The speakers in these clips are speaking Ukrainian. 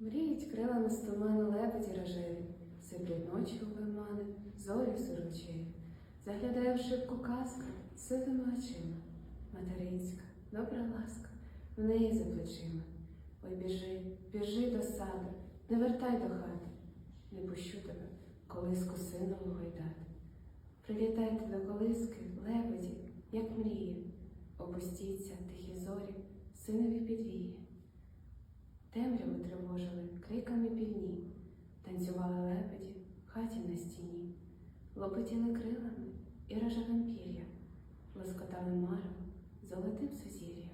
Мріють крилами з туману лебеді рожеві, сиплять ночі у вимани, зорі сорочеві. Заглядає в шибку казка ситими очима. Материнська, добра ласка, в неї за плечима. Ой, біжи, біжи до саду, не вертай до хати, не пущу тебе, колиску синову гойдати. Прилітайте до колиски, лебеді, як мрії, опустіться тихі зорі, синові підвії. Темряву тривожили криками півні, танцювали лебеді в хаті на стіні, лопотіли крилами і рожевим пір'я, лоскотали марево золотим сузір'ям.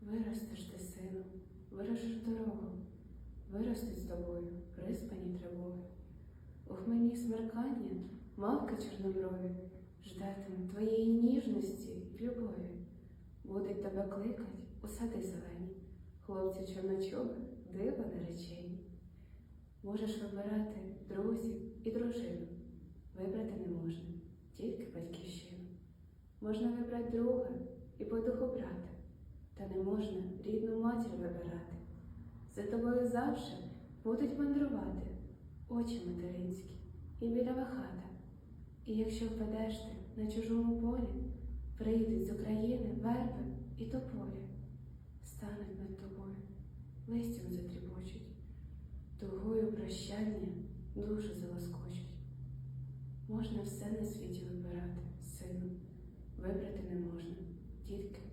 Виростеш ти, сину, вирушиш дорогу, виростуть з тобою приспані тривоги. У хмельні смеркання мавки чорноброві ждатимуть твоєї ніжності й любові. Будуть тебе кликать у сади зелені, хлопці чорночоби, диво наречені. Можеш вибирати друзів і дружину, вибрати не можна, тільки батьківщину. Можна вибрати друга і по духу брата, та не можна рідну матір вибирати. За тобою завжди будуть мандрувати очі материнські і білява хата. І якщо впадеш ти на чужому полі, прийдуть з України верби і тополі, стануть над тобою, листям затріпочуть, тугою прощання душу залоскочуть. Можна все на світі вибирати, сину, вибрати не можна, тільки.